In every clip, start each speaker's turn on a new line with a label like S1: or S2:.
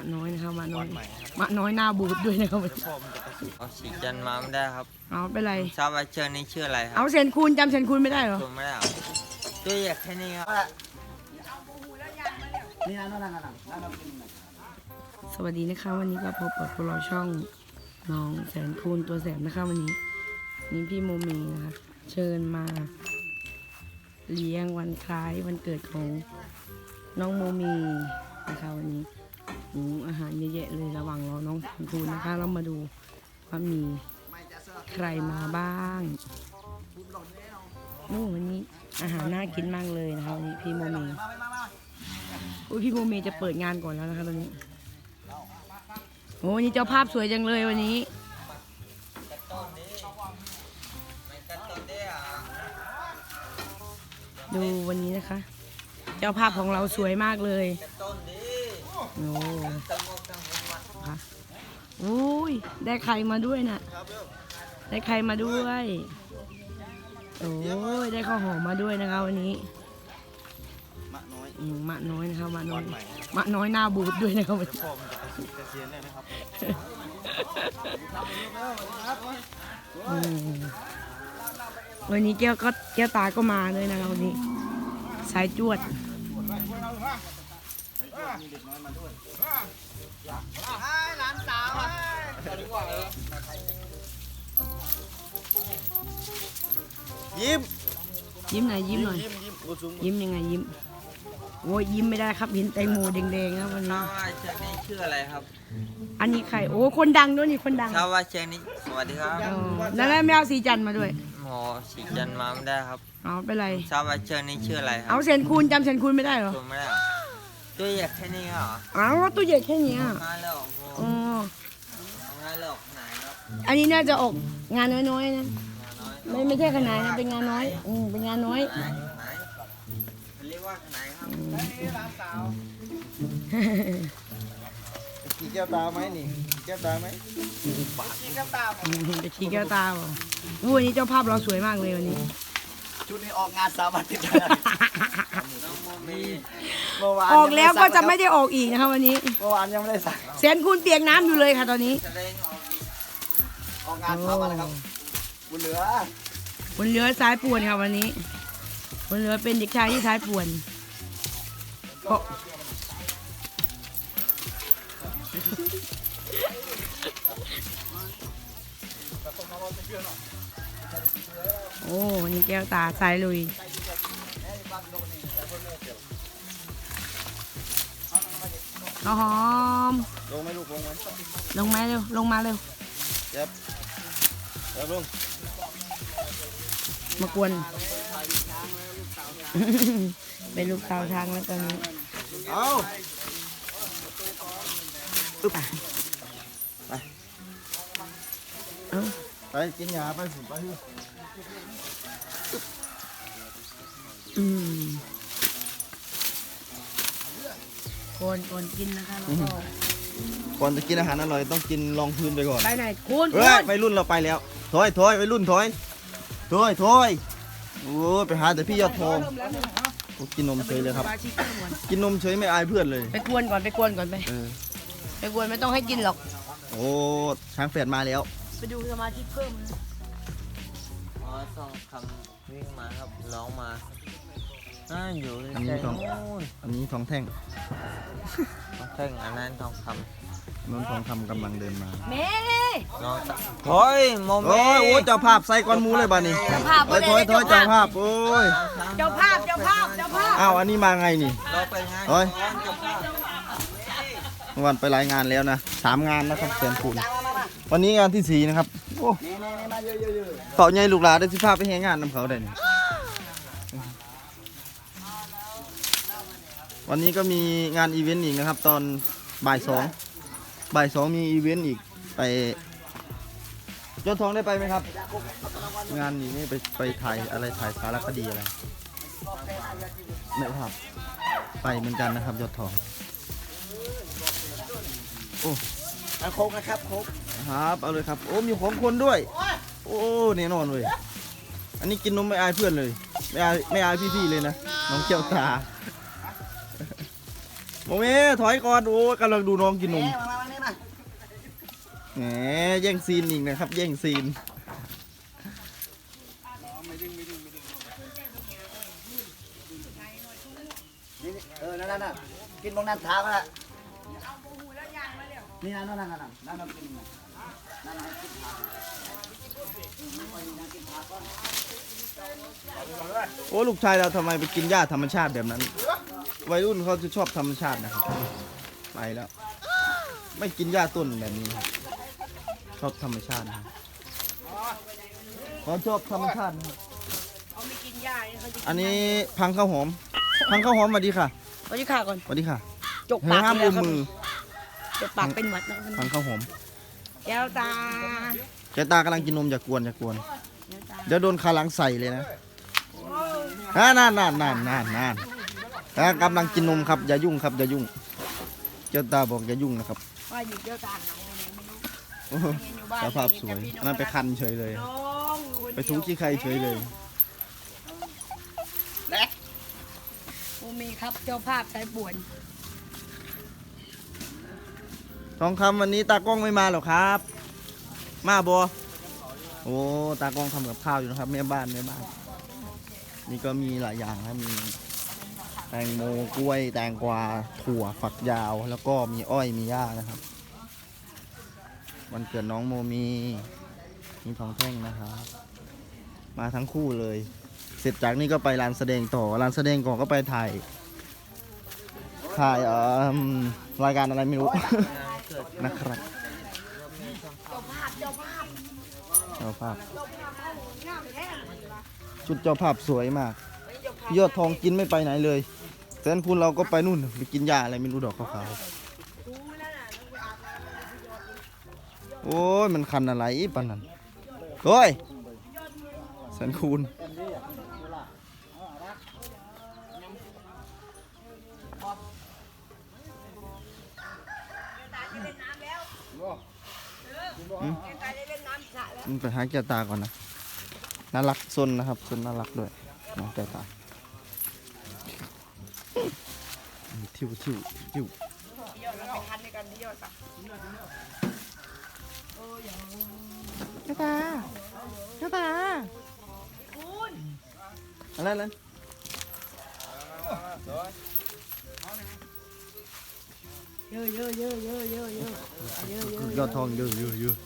S1: ะน้อยนะครับมะน้อย
S2: ใหม่ครับ
S1: มะน้อยหน้าบูดด้วยนะครับ
S2: พ่อมันจะกระสุน
S3: เอาสีจันทร์มาไม่ได้ครับ
S1: เอาเป็นไร
S3: ทราบว่าเชิญนี้ชื่ออะไรครั
S1: เอาเซนคูณจำเซนคูณไม่ได้เหรอ
S3: ชมไม่ได้เหรอตัวอยากแค่นี้ครับ
S2: นี่นะนั่นนั่นนั่นนั่น
S1: สวัสดีนะคะวันนี้ก็พบกับพวกเราช่องน้องแสนคูณตัวแสบนะคะวันนี้นี่พี่โมเมนะคะเชิญมาเลี้ยงวันคล้ายวันเกิดของน้องโมเมนะคะวันนี้ หมูอาหารเยอะแยะเลยระหว่างรอน้องแสนคูณนะคะ เรามาดูว่ามีใครมาบ้างโอ้วันนี้อาหารน่ากินมากเลยนะคะวันนี้พี่โมเมอุ้ยพี่โมเมจะเปิดงานก่อนแล้วนะคะตอนนี้โอ้วันนี้เจ้าภาพสวยจังเลยวันนี้ดูวันนี้นะคะ เจ้าภาพของเราสวยมากเลย
S3: ต้นด
S1: โอ้
S3: ตั้งงตั้งหัว
S1: ค่ะโอ้ย ได้ใครมาด้วยน่ะ ได้ใครมาด้วย โอ้ย ได้ข้าวหอมมาด้วยนะคะวันนี้
S2: มะน้อย
S1: อืมมะน้อยนะคะมะน้อย
S2: ใหม่ครับ
S1: มะน้อยหน้าบูดด้วยนะครับวันนี้
S2: พ่อมันจะกระสุนกระเซียนได้ไหมครับ
S1: อืมวันนี้แก้วก็แก้วตาก็มาเลยนะคะวันนี้ สายจวด
S2: ยิ้ม
S1: ยิ้มหน่อยยิ้มหน่อย
S2: ยิ้มยิ้มกูสูง
S1: ยิ้มยังไงยิ้ม โอ้ยยิ้มไม่ได้ครับเห็นแตงโมแดงๆครับวัน
S3: ทรา
S1: นี้
S3: บว่าเชิญนี้ชื่ออะไรครับ
S1: อันนี้ใคร โอ้คนดังด้วยนี่คนดัง
S3: ทราบว่าเชิญนี้สวัสดีครับ
S1: อ๋อแล้วแล้วไม่เอาสีจันทร์มาด้วย
S3: หมอสีจันทร์มาไม่ได้ครับ
S1: เอาเป็นไร
S3: ทราบว่าเชิญนี้ชื่ออะไรครั
S1: เอาเซนคูณจำเซนคูณไม่ได้เหรอ
S3: ชมไม่ได้เหรอ ตัวอยากแค่นี้เหรอ
S1: เอาตัวใหญ่แค่เนี้ย
S3: ง่ายแล้ว
S1: อ๋อ
S3: ง่ายแล้วไหนครับ
S1: อันนี้น่าจะออกงานน้อยๆนะ
S3: น้อย
S1: ไม่ไม่ใช่ขนาดนะเป็นงานน้อยอืมเป็นงานน้อย
S3: ไหนไหนเรียกว่าไหนครับ
S2: กี่แก้วตาไหมนี่แก้วตาไหม
S1: อืมจะชี้แก้วตาบ่อู้วันนี้เจ้าภาพเราสวยมากเลยวันนี้
S2: ชุดนี้ออกงานสามอาทิตย์
S3: น้องโมมี
S2: เมื่อวาน
S1: ออกแล้วก็จะไม่ได้ออกอีกนะคะวันนี้
S2: เมื่อวานยังไม่ได้สั่ง
S1: เซนคูณเปียกน้ำอยู่เลยค่ะตอนนี้
S3: แสดงออกอีก
S2: ออกงานสามอะไรครับบุญเหลือ
S1: บนเรือสายป่วนค่ะวันนี้บนเรือเป็นเด็กชายที่สายป่วนเพราะ โอ้วันนี่แก้วตาสายลุยข้าวหอม
S2: ลงไหมลูกลงไหม
S1: ลงมาเร็ว ลงมาเร็ว
S2: เจ็บเจ็บลุง
S1: มากวน เป็นลูกสาวทางแล้วตอนนี้
S2: เอา
S1: อึ๊บอะ
S2: ไป
S1: เอ้า
S2: ไปกินยาไปฝุ่นไป
S1: อืมกวนกวนกินนะคะแล้วก็
S2: ก่อนจะกินอาหารอร่อยต้องกินรองพื้นไปก่อน
S1: ไปไหนคุณ
S2: เฮ้ยไปรุ่นเราไปแล้วถอยถอยไปรุ่นถอยถอยถอยโอ้ยไปหาแต่พี่ยอดทองโอ้กินนมเฉยเลยครับ
S1: สมาชิกก่อน
S2: กินนมเฉยไม่อายเพื่อนเลย
S1: ไปกวนก่อนไปกวนก่อนไป
S2: เออ
S1: ไปกวนไม่ต้องให้กินหรอก
S2: โอ้ช้างแฝดมาแล้ว
S1: ไปดูสมาชิกเพิ่มนะ
S3: อ๋อสองคำวิ่งมาครับร้องมาน่าอยู่
S2: อันนี้
S3: ใจ
S2: ต้อง
S3: นู้น
S2: อันนี้ทองแท่ง
S3: ทองแท่งอันนั้นทองค
S2: นนทองคำกำลังเดินมา
S1: แม่ำ
S3: น้องตะโอ้ยโมเม
S2: โอ้ยโอ้ยเจ้าภาพใส่ก้อนหมูเลยบ้านี้
S1: เจ้าภาพ
S2: ถอยถอยถอยเจ้าภาพโอ้ย
S1: เจ้าภาพเจ้าภาพเจ้าภาพ
S2: อ้าวอันนี้มาไงนี่
S3: เราไปงาน
S2: โอ้ย
S3: ก่อนจะเข้า
S2: เมื่อวันไปรายงานแล้วนะสามงานนะครับเสียนคุณ วันนี้งานที่สี่นะครับโอ้เต่าใหญ่ลูกหลาได้สิภาพไปแหงงานนำเขาได้นี่วันนี้ก็มีงานอีเวนต์อีกนะครับ ตอนบ่ายสองบ่ายสองมีอีเวนต์อีกไปยอดทองได้ไปไหมครับ งานนี้นี่ไปไปถ่ายอะไรถ่ายสารคดีอะไรไม่ครับไปเหมือนกันนะครับยอดทองโอ้โคกนะครับโคก ครับเอาเลยครับ โอ้มีของคนด้วย โอ้แน่นอนเลยอันนี้กินนมไม่อายเพื่อนเลย ไม่อายไม่อายพี่ๆเลยนะน้องเจ้าตาโมเมถอยก่อนโอ้ยกำลังดูน้องกินนม
S4: มามามานี่มา
S2: แหมแย่งซีนอีกนะครับ แย่งซีน
S4: นี่นี่เออนั่นนั่นน่ะกินบงนั่นท้าก็ละนี่นั่นนั่นนั่นนั่นนั่นนั่นกิน
S2: โอ้ลูกชายเราทำไมไปกินหญ้าธรรมชาติแบบนั้น วัยรุ่นเขาจะชอบธรรมชาตินะครับไปแล้ว ไม่กินหญ้าต้นแบบนี้ครับชอบธรรมชาตินะครับเขาชอบธรรมชาตินะครับ
S1: เขาไม่กินหญ้าเนี่ยเขาจะ
S2: อันนี้พังข้าวหอม พังข้าวหอมสวัสดีค่ะ
S1: เขาจะฆ่าก่อน
S2: สวัสดีค่ะ
S1: จกปาก
S2: ห้าม
S1: เล
S2: อุ้
S1: ย
S2: ม
S1: ครับ
S2: มือ
S1: จกปากเป็นหวัดนะครับ
S2: พังข้าวหอม
S1: แก้วตา
S2: แกตากำลังกินนมอย่ากวนอย่ากวน
S1: แก้วตา
S2: เดี๋ยวโดนขาหลังใส่เลยนะอ่านั่นนั่นนั่นนั่นนั่นอ่ากำลังกินนมครับอย่ายุ่งครับอย่ายุ่งเจ้าตาบอกอย่ายุ่งนะครับ
S1: ว่าอยู่แก้วตาหนาวไหนไม่รู้
S2: โอ้โห
S1: เห็นอยู่บ้าน
S2: สภาพสวยอันนั้นไปคันเฉยเลย
S1: น้องอยู่คน
S2: ไป
S1: เดียว
S2: ทุขี้ใครเฉยเลย
S1: โอเมครับเจ้าภาพสายป่วน
S2: ทองคำวันนี้ตากล้องไม่มาหรอครับ มาบอโอ้ตากล้องทำกับข้าวอยู่นะครับแม่บ้านแม่บ้าน นี่ก็มีหลายอย่างนะมีแตงโมกล้วย แตงกวาถั่วฝักยาว แล้วก็มีอ้อยมีหญ้านะครับ วันเกิดน้องโมมีมีทองแท่งนะครับ มาทั้งคู่เลย เสร็จจากนี้ก็ไปร้านแสดงต่อร้านแสดงก่อนก็ไปถ่ายถ่ายเอ่อรายการอะไรไม่รู้
S3: นะ
S2: ครับ
S1: เจ้าภาพ
S2: ชุดเจ้าภาพสวยมาก ยอดทองกินไม่ไปไหนเลยแสนคุณเราก็ไปนู่นไปกินยาอะไรไม่รู้ดอกขาวๆโอ้ยมันคันอะไรปะนั่นเฮ้ยแสนคุณ
S1: ไป
S2: หาแกตาก่อนนะ น่ารักซนนะครับซนน่ารักด้วยนะแกตาทิวทิวทิว
S1: น้า
S2: ตาน้าตาอะไรล่ะ
S1: เยอะเยอะเยอะเยอะเยอะเยอะเยอะยอ
S2: ดทองเยอะเยอะเยอะ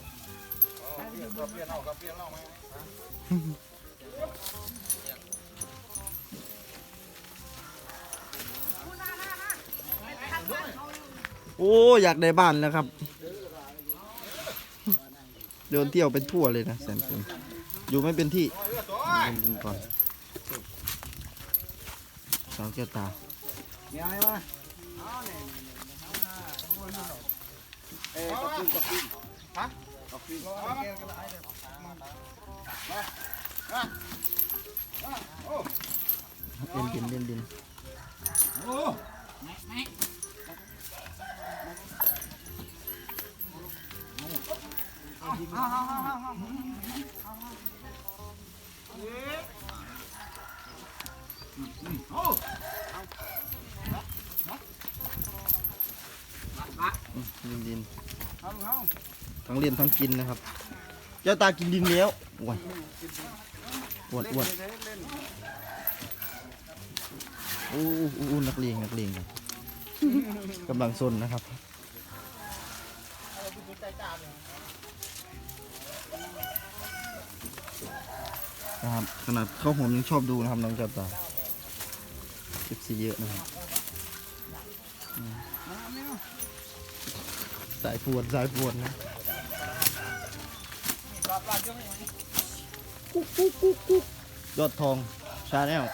S2: โอ้อยากได้บ้านแล้วครับ เดินเที่ยวเป็นทั่วเลยนะแสนคุณอยู่ไม่เป็นที่เดินก่อนสาวแก้วตา
S4: มีอะไรมาเอ้ยกับกินกับกินฮะ
S2: Điên điên điên điên. Oh! Điên điên. Không không. ทั้งเล่นทั้งกินนะครับ เจ้าตากินดินแล้วอ้วนอ้วนอ้วนโอ้โอ้นักเลงนักเลงครับกำลังซนนะครับนะครับขนาดข้าวหอมยังชอบดูนะครับน้องเจ้าตาคลิปซีเยอะนะครับสายปวดสายปวดนะ กุ๊กกุ๊กกุ๊กยอดทองชาแนล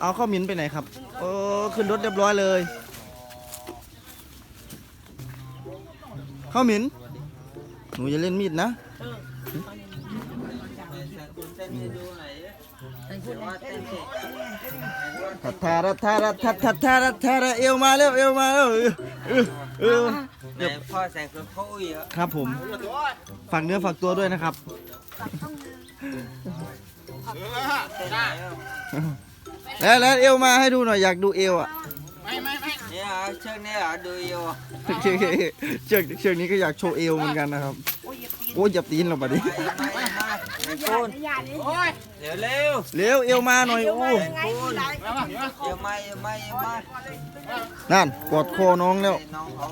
S2: เอาข้าวมิ้นไปไหนครับเออขึ้นรถเรียบร้อยเลยข้าวมิ้นหนูอย่าเล่นมีดนะทัดทารัดทารัดทัดทัดทารัดทารัดเอวมาแล้วเอวมาแล้วเออเออ เออ
S3: ไหนพ่อแสงคือพ่ออุ้ยเหรอ
S2: ครับผมฝากเนื้อฝากตัวด้วยนะครับ
S1: เอา
S2: แล้วแล้วเอวมาให้ดูหน่อยอยากดูเอวอะ
S3: เนี่ยเชือกเนี่ยเหรอดูอยู่
S2: เชือกเชือกเชือกนี้ก็อยากโชว์เอวเหมือนกันนะครับโอ้ยอย่าตีนเราบัดนี้
S3: ไปไปมาไอ้ปูนเร็วเร็ว
S2: เร็วเอวมาหน่อยโอ้
S3: ปูนเดี๋ยวมาเดี๋ยวมาเดี๋ยวมา
S2: นั่นกอดคอน้องแล้ว
S3: น้องเขา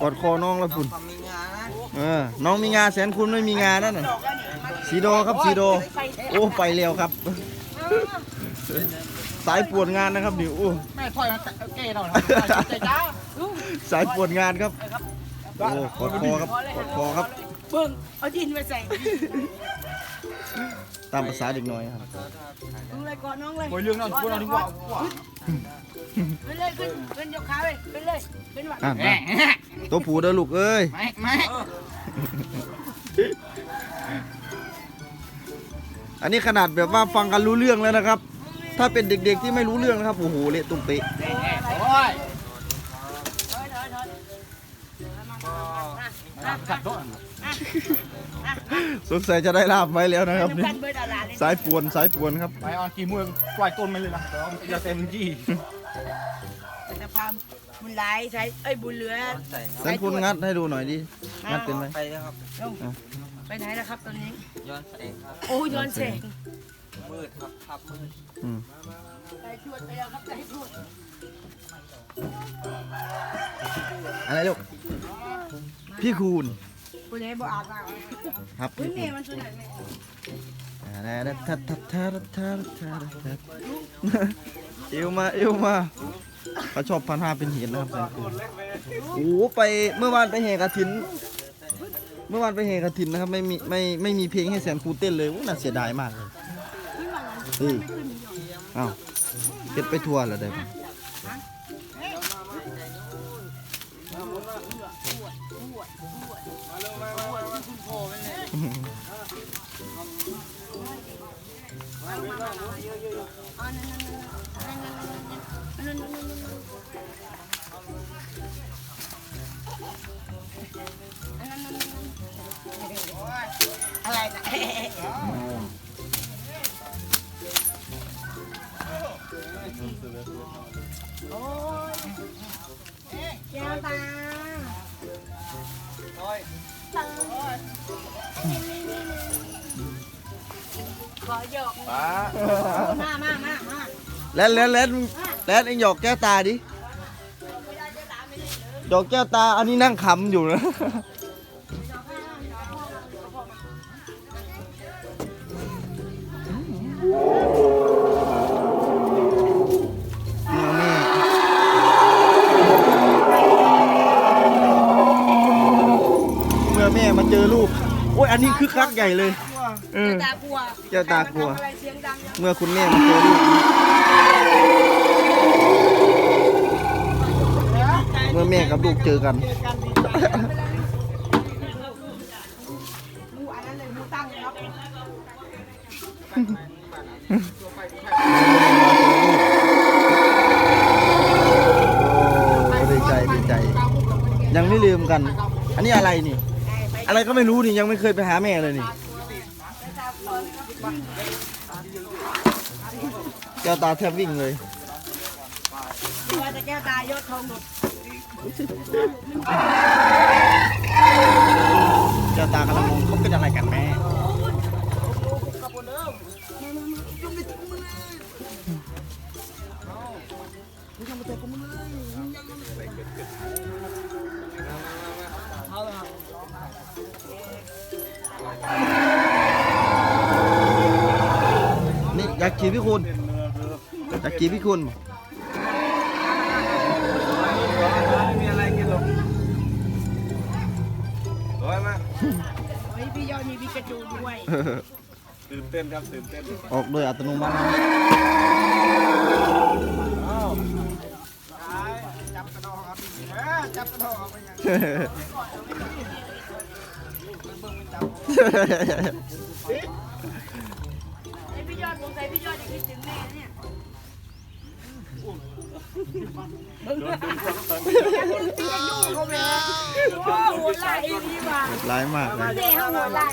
S2: กอดคอน้องแล้ว
S3: น้อง
S2: ฝุ่น
S3: เขามีงานนะ
S2: เออน้องมีงานแสนคุณไม่มีงานนั่นน่ะสีโดครับสีโด โอ้ไปเร็วครับ สายปวดงานนะครับดิโอ้
S4: แม่ถอยมาเก้เราหน่อยใจจ้า
S2: สายปวดงานครับโอ้กอดคอครับกอดคอครับ
S1: เบิ่งเอาดินไปใส่
S2: ตามภาษาเด็กน้อยครับ
S1: น้องเลยก่อนน้องเลย
S4: โอ้ยเรื่องนั้นพูดเราดีกว่า
S1: ขึ้นเลยขึ้นขึ้นยกขาเลยขึ้นเลยขึ้นหวัด
S2: อะมาตัวผูเด้อลูกเอ้ย
S4: ไม่ไม่
S2: อันนี้ขนาดแบบว่าฟังกันรู้เรื่องแล้วนะครับ ถ้าเป็นเด็กๆที่ไม่รู้เรื่องนะครับโอ้โหเละตุ้มเป๊ะ
S4: โอ้ย
S1: ถอยถอยถอย
S4: ขัดโต๊ะ
S2: สงสัยจะได้ลาบไว้แล้วนะครับ
S1: น้ำ
S2: นี่
S1: กันเบิดอาลาเลย
S2: สายปวนสายปวนครับ
S4: ไปออนกี่มือปล่อยต้นมันเลยนะเดี๋ยวเต็มที่
S1: แต่พาบุญหลายใช้เอ้ยบุญเหลือ
S3: ใส่ครับ
S2: สันคุณงัดให้ดูหน่อยดิงัดเป็นไหม
S3: ไปแล้วครับ
S1: ไปไหนนะครับตอนนี้
S3: ย้อนแสงครับ
S1: โอ้ย้อนแสง
S3: มืดครับครับมืด
S2: อืม
S1: ใจชวดไปแล้วครับใจชวด
S2: อะไรลูกพี่คูณ
S1: คุณให้บอกอาบน้
S2: ครับำ
S1: คุณ
S2: พี่
S1: แม่
S2: คูณ
S1: มันตัวไหนแม่
S2: ทัดทัดทัดทัดทัดทัดทัดเอวมาเอวมาเขาชอบพันห้าเป็นเหตุนะครับแฟนคูณโอ้โหไปเมื่อวานไปแห่กระถิน เมื่อวานไปแห่กระถินนะครับไม่มีไม่ไม่มีเพลงให้แสนคูเต้นเลยโอ้น่าเสียดายมากเลยเฮ้ยอ้าวเก็บไปทัวร์เหรอเด็ก
S1: อะไรนะโอ้ยแก้วตา ขอหยอกมามามามา
S2: แล้วแล้วแล้วแล้วเอ็งหยอกแก้วตาดิหยอกแก้วตาอันนี้นั่งขำอยู่นะเมื่อแม่มาเจอลูก โอ้ยอันนี้คึกคักใหญ่เลย เออ
S1: ตากลัว
S2: แก้วตากลัว
S1: ใครมทำอะไรเสียงดังเนี่ย
S2: เมื่อคุณแม่มาเจอลูกเมื่อแม่กับลูกเจอกัน
S1: หมูอันนั้นเลยหมูตั้งเลยครับ
S2: โอ้ดีใจดีใจ ยังไม่ลืมกัน อันนี้อะไรนี่ อะไรก็ไม่รู้นี่ยังไม่เคยไปหาแม่เลยนี่ แก้วตาแทบวิ่งเลย
S1: ว่าจะแก้วตายอดทองหมด
S2: แก้วตากำลังงงเขาเป็นอะไรกันแม่ กจีบพี่คุณอยากจีบพี่คุณ
S4: มีอะไรกินหรอกร้อยมา
S1: เฮ้ยพี่ยอดมีพิกาจูด้วย
S4: ตื่นเต้นครับตื่นเต้น
S2: ออกโดยอัตโนมัตินะ
S4: จับกระดองครับจับกระดองเอาไปยัง
S1: มึงยังตีอายุเขาแม่โอ้โหลดีว่ะ
S2: ร้ายมากเลย
S1: แม่เขาหัวไล่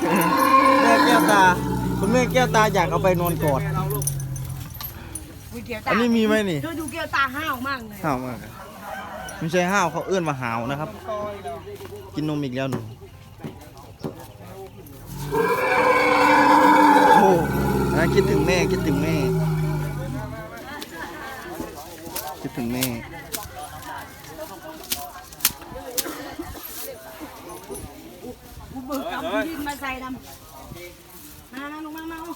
S2: แม่แก้วตา คุณแม่แก้วตาอยากเอาไปนอนกอด
S4: เรา
S1: เกียวตา
S2: อันนี้มีไหมนี่
S1: เธอดูเกียวตาห้าวมากเลย
S2: ห้าวมากอะไม่ใช่ห้าวเขาเอื้อนว่าหาวนะครับ กินนมอีกแล้วหนูโอ้นะคิดถึงแม่คิดถึงแม่ คิดถึงแม่
S1: กูเบิกกับดินมาใส่ดำมามาลงมามาเอา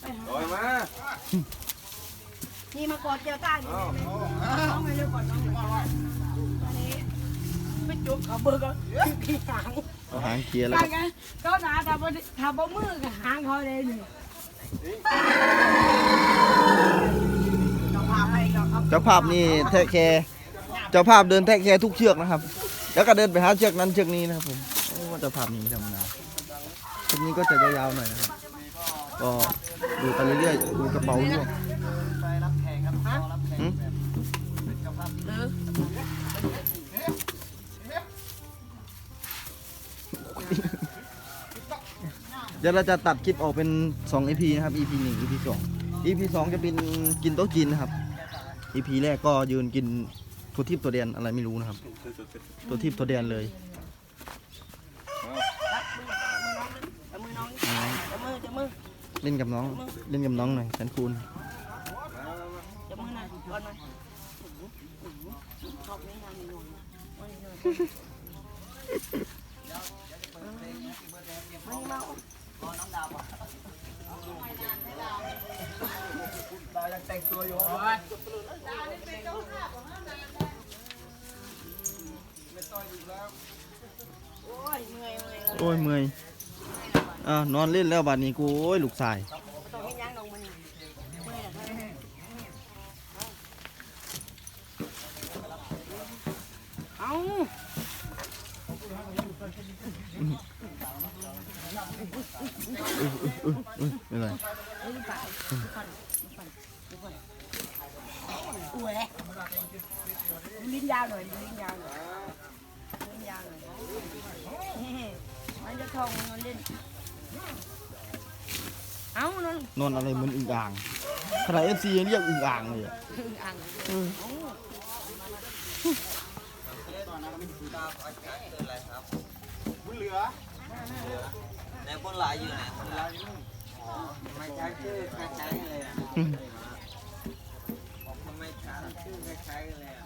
S1: ไปหา
S4: ลอยมา
S1: นี่มากอดเกียวตาอยู่น้องไงเร็วกอดน้องหน่อยอันนี้ไปจุกเขาเบิกกับพี่หาง
S2: เอาหางเคลียร์แล้ว
S1: ไป
S2: ก็
S1: กันก็หนาถ้าบ่ถ้าบ่มือกับหางเขาเลยนี่ เขา
S2: เจ้าภาพนี่แทะแคร์เจ้าภาพเดินแทะแคร์ทุกเชือกนะครับ แล้วก็เดินไปหาเชือกนั้นเชือกนี้นะครับผมโอ้เจ้าภาพนี่ไม่ธรรมดาคลิปนี้ก็จะยาวๆหน่อยนะครับก็ดูไปเรื่อยๆดูกระเป๋าด้วยหืม
S1: เออ
S2: เดี๋ยวเราจะตัดคลิปออกเป็น 2 EP นะครับ EP 1 EP 2 EP 2 จะเป็นกินโต๊ะจีนนะครับ EP แรกก็ยืนกินตัวทิพย์ตัวเดียนอะไรไม่รู้นะครับ ตัวทิพย์ตัวเดียนเลย
S1: จับมือน้องจับมือจับมือ
S2: เล่นกับน้องเล่นกับน้องหน่อยแสนคูณ
S1: จับมือหน่อยก่อนหน่อยชอบไม่นานไม่นอนไม่นอนไม่เมา
S4: แต่งตัวอยู่
S1: โอ้ยเมื่อยเมื่อย
S2: โอ้ยเมื่อยอ่านอนเล่นแล้วบัดนี้กูโอ้ยลูกชาย
S1: ต้องให้ย่างลงมันเมื่อยแล้วเอา
S2: ไม่เป็นไร
S1: อ้วยลิ้นยาวหน่อยลิ้นยาวหน่อยลิ้นยาวหน่อยมันจะทองมันเล่นเอานอน
S2: นอนอะไรเหมือนอึ่งอ่างขนาดเอฟซียังเรียกอึ่งอ่างเลยอะ
S1: อึ่งอ่าง
S4: บุญเหลือ
S3: ในบนหลายอยู่ไหนคนหลายอยู่อ๋อไม่ใช่ชื่อคล้ายเลยอะ ชื่อคล้ายๆกันเลย